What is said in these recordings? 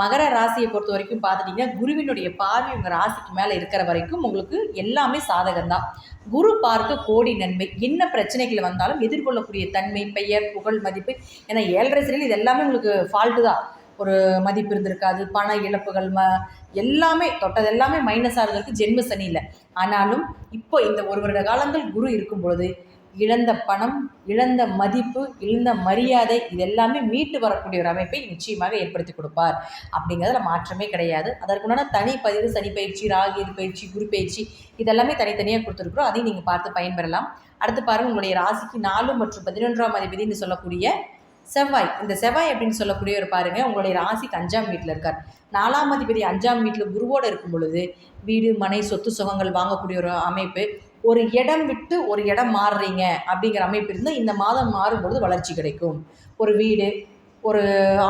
மகர ராசியை பொறுத்த வரைக்கும் பார்த்துட்டிங்கன்னா குருவினுடைய பார்வை உங்கள் ராசிக்கு மேலே இருக்கிற வரைக்கும் உங்களுக்கு எல்லாமே சாதகம்தான். குரு பார்க்க கோடி நன்மை. என்ன பிரச்சனைகள் வந்தாலும் எதிர்கொள்ளக்கூடிய தன்மை பெயர் புகழ் மதிப்பு. ஏன்னா ஏழரை சிறையில் இது எல்லாமே உங்களுக்கு ஃபால்ட்டு தான். ஒரு மதிப்பு இருந்திருக்காது பண இழப்புகள் ம எல்லாமே தொட்டது எல்லாமே மைனஸ் இருந்திருக்கு ஜென்ம சனியில். ஆனாலும் இப்போ இந்த ஒரு வருட காலங்கள் குரு இருக்கும் பொழுது இழந்த பணம் இழந்த மதிப்பு இழந்த மரியாதை இது எல்லாமே மீட்டு வரக்கூடிய ஒரு அமைப்பை நிச்சயமாக ஏற்படுத்தி கொடுப்பார். அப்படிங்கிறதுல மாற்றமே கிடையாது. அதற்குண்டான தனி பதிவு சனி பயிற்சி ராகி பயிற்சி குரு பயிற்சி இதெல்லாமே தனித்தனியாக கொடுத்துருக்குறோம். அதையும் நீங்கள் பார்த்து பயன்பெறலாம். அடுத்து பாருங்கள் உங்களுடைய ராசிக்கு நாலு மற்றும் பதினொன்றாம் அதிபதினு சொல்லக்கூடிய செவ்வாய். இந்த செவ்வாய் அப்படின்னு சொல்லக்கூடியவர் பாருங்கள் உங்களுடைய ராசிக்கு அஞ்சாம் வீட்டில் இருக்கார். நாலாம் அதிபதி அஞ்சாம் வீட்டில் குருவோடு இருக்கும் பொழுது வீடு மனை சொத்து சுகங்கள் வாங்கக்கூடிய ஒரு அமைப்பு. ஒரு இடம் விட்டு ஒரு இடம் மாறுறீங்க அப்படிங்கிற அமைப்பு இருந்தால் இந்த மாதம் மாறும்பொழுது வளர்ச்சி கிடைக்கும். ஒரு வீடு ஒரு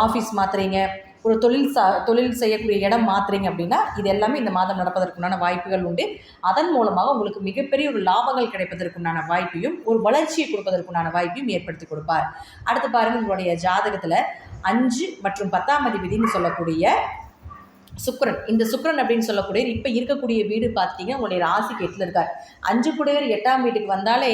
ஆஃபீஸ் மாற்றுறீங்க ஒரு தொழில் சா தொழில் செய்யக்கூடிய இடம் மாற்றுறீங்க அப்படின்னா இது எல்லாமே இந்த மாதம் நடப்பதற்குண்டான வாய்ப்புகள் உண்டு. அதன் மூலமாக உங்களுக்கு மிகப்பெரிய ஒரு லாபங்கள் கிடைப்பதற்குண்டான வாய்ப்பையும் ஒரு வளர்ச்சியை கொடுப்பதற்குண்டான வாய்ப்பையும் ஏற்படுத்தி கொடுப்பார். அடுத்து பாருங்கள் உங்களுடைய ஜாதகத்தில் அஞ்சு மற்றும் பத்தாம் அதிபதினு சொல்லக்கூடிய சுக்கரன். இந்த சுக்கரன் அப்படின்னு சொல்லக்கூடிய இப்போ இருக்கக்கூடிய வீடு பார்த்தீங்கன்னா உங்களுடைய ராசிக்கு எட்டில் இருக்கார். அஞ்சு குடையர் எட்டாம் வீட்டுக்கு வந்தாலே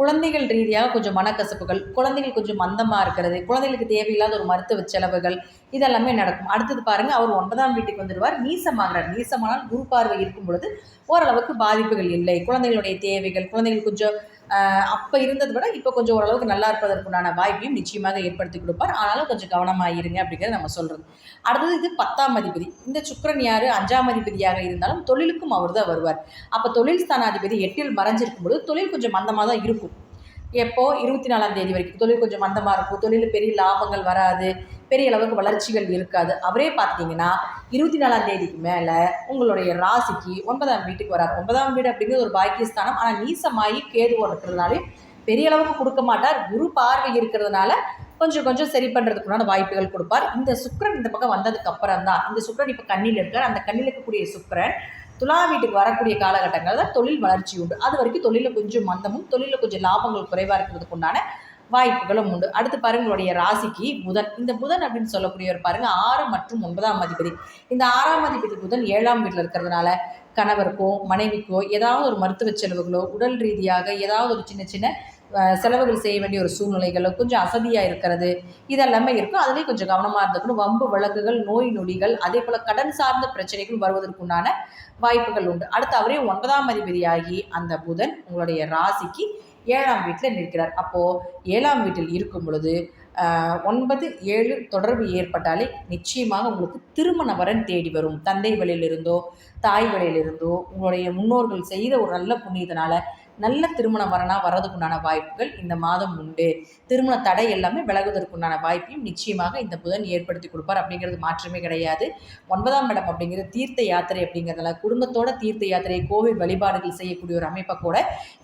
குழந்தைகள் ரீதியாக கொஞ்சம் மனக்கசப்புகள் குழந்தைகள் கொஞ்சம் மந்தமாக இருக்கிறது குழந்தைகளுக்கு தேவையில்லாத ஒரு மருத்துவ செலவுகள் இதெல்லாமே நடக்கும். அடுத்தது பாருங்கள் அவர் ஒன்பதாம் வீட்டுக்கு வந்துடுவார். நீசமாகிறார். நீசமானால் குரு பார்வை இருக்கும் பொழுது ஓரளவுக்கு பாதிப்புகள் இல்லை. குழந்தைகளுடைய தேவைகள் குழந்தைகள் கொஞ்சம் அப்போ இருந்ததை விட இப்போ கொஞ்சம் ஓரளவுக்கு நல்லா இருப்பதற்குண்டான வாய்ப்பையும் நிச்சயமாக ஏற்படுத்தி கொடுப்பார். ஆனாலும் கொஞ்சம் கவனமாக இருங்க அப்படிங்கிறத நம்ம சொல்கிறது அடுத்தது இது பத்தாம் அதிபதி. இந்த சுக்கரன் யார்? அஞ்சாம் அதிபதியாக இருந்தாலும் தொழிலுக்கும் அவர் தான் வருவார். அப்போ தொழில் ஸ்தானாதிபதி எட்டில் மறைஞ்சிருக்கும் பொழுது தொழில் கொஞ்சம் மந்தமாக தான் இருக்கும். எப்போ? இருபத்தி நாலாம் தேதி வரைக்கும். தொழில் கொஞ்சம் மந்தமாக இருக்கும். தொழில் பெரிய லாபங்கள் வராது. பெரிய அளவுக்கு வளர்ச்சிகள் இருக்காது. அவரே பார்த்தீங்கன்னா இருபத்தி நாலாம் தேதிக்கு மேலே உங்களுடைய ராசிக்கு ஒன்பதாம் வீட்டுக்கு வராது ஒன்பதாம் வீடு அப்படிங்கிறது ஒரு பாக்கியஸ்தானம். ஆனால் நீசமாகி கேது ஓடுறதுனாலே பெரிய அளவுக்கு கொடுக்க மாட்டார். குரு பார்வை இருக்கிறதுனால கொஞ்சம் கொஞ்சம் சரி பண்ணுறதுக்குண்டான வாய்ப்புகள் கொடுப்பார். இந்த சுக்கரன் இந்த பக்கம் வந்ததுக்கு அப்புறம் தான் இந்த சுக்கரன் இப்போ கண்ணில் இருக்கார். அந்த கண்ணில் இருக்கக்கூடிய சுக்கரன் துலா வீட்டுக்கு வரக்கூடிய காலகட்டங்களில் தான் தொழில் வளர்ச்சி உண்டு. அது வரைக்கும் தொழிலில் கொஞ்சம் மந்தமும் தொழிலில் கொஞ்சம் லாபங்கள் குறைவாக இருக்கிறதுக்கு உண்டான வாய்ப்புகளும் உண்டு. அடுத்து பாருங்க உங்களுடைய ராசிக்கு புதன். இந்த புதன் அப்படின்னு சொல்லக்கூடியவர் பாருங்க ஆறு மற்றும் ஒன்பதாம் அதிபதி. இந்த ஆறாம் அதிபதி புதன் ஏழாம் வீட்டில் இருக்கிறதுனால கணவருக்கோ மனைவிக்கோ ஏதாவது ஒரு மருத்துவ செலவுகளோ உடல் ரீதியாக ஏதாவது ஒரு சின்ன சின்ன செலவுகள் செய்ய வேண்டிய ஒரு சூழ்நிலைகளோ கொஞ்சம் அசதியாக இருக்கிறது இதெல்லாமே இருக்கும். அதுலேயும் கொஞ்சம் கவனமாக இருந்துக்கணும். வம்பு வழக்குகள் நோய் நொடிகள் அதே போல் கடன் சார்ந்த பிரச்சனைகள் வருவதற்குண்டான வாய்ப்புகள் உண்டு. அடுத்து அவரே ஒன்பதாம் அதிபதியாகி அந்த புதன் உங்களுடைய ராசிக்கு ஏழாம் வீட்டில் நிற்கிறார். அப்போது ஏழாம் வீட்டில் இருக்கும் பொழுது ஒன்பது ஏழு தொடர்பு ஏற்பட்டாலே நிச்சயமாக உங்களுக்கு திருமண வரன் தேடி வரும். தந்தை வழியிலிருந்தோ தாய் வழியிலிருந்தோ உங்களுடைய முன்னோர்கள் செய்த ஒரு நல்ல புண்ணியத்தினால நல்ல திருமணம் வரனாக வர்றதுக்குண்டான வாய்ப்புகள் இந்த மாதம் உண்டு. திருமண தடை எல்லாமே விலகுவதற்குண்டான வாய்ப்பையும் நிச்சயமாக இந்த புதன் ஏற்படுத்தி கொடுப்பார் அப்படிங்கிறது மாற்றமே கிடையாது. ஒன்பதாம் இடம் அப்படிங்கிறது தீர்த்த யாத்திரை அப்படிங்கிறதுல குடும்பத்தோட தீர்த்த யாத்திரை கோவில் வழிபாடுகள் செய்யக்கூடிய ஒரு அமைப்பை கூட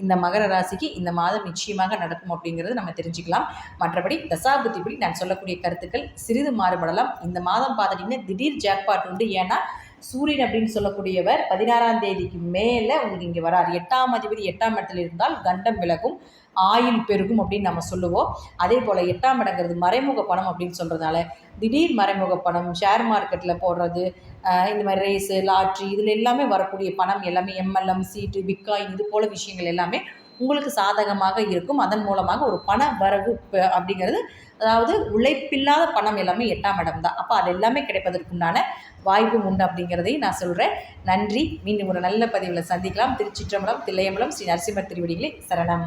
இந்த மகர ராசிக்கு இந்த மாதம் நிச்சயமாக நடக்கும் அப்படிங்கிறது நம்ம தெரிஞ்சுக்கலாம். மற்றபடி தசாபுத்திப்படி நான் சொல்லக்கூடிய கருத்துக்கள் சிறிது மாறுபடலாம். இந்த மாதம் பார்த்துட்டிங்கன்னா திடீர் ஜாக்பாட் உண்டு. ஏன்னா சூரியன் அப்படின்னு சொல்லக்கூடியவர் பதினாறாம் தேதிக்கு மேலே உங்களுக்கு இங்கே வரார். எட்டாம் அதிபதி எட்டாம் இடத்துல இருந்தால் கண்டம் விலகும் ஆயில் பெருகும் அப்படின்னு நம்ம சொல்லுவோம். அதே போல் எட்டாம் இடங்கிறது மறைமுக பணம் அப்படின்னு சொல்கிறதுனால திடீர் மறைமுக பணம் ஷேர் மார்க்கெட்டில் போடுறது இந்த மாதிரி ரேஸு லாட்ரி இதில் எல்லாமே வரக்கூடிய பணம் எல்லாமே எம்எல்எம் சீட்டு பிக்காய் இது போல் விஷயங்கள் எல்லாமே உங்களுக்கு சாதகமாக இருக்கும். அதன் மூலமாக ஒரு பண வரவு அப்படிங்கிறது அதாவது உழைப்பில்லாத பணம் எல்லாமே எட்டாம் இடம் தான். அப்போ அது எல்லாமே கிடைப்பதற்குண்டான வாய்ப்பு உண்டு அப்படிங்கிறதையும் நான் சொல்கிறேன் நன்றி. மீண்டும் ஒரு நல்ல பதிவில் சந்திக்கலாம். திருச்சிற்றம்பலம் தில்லையம்பலம் ஸ்ரீ நரசிம்மர் திருவடிகளை சரணம்.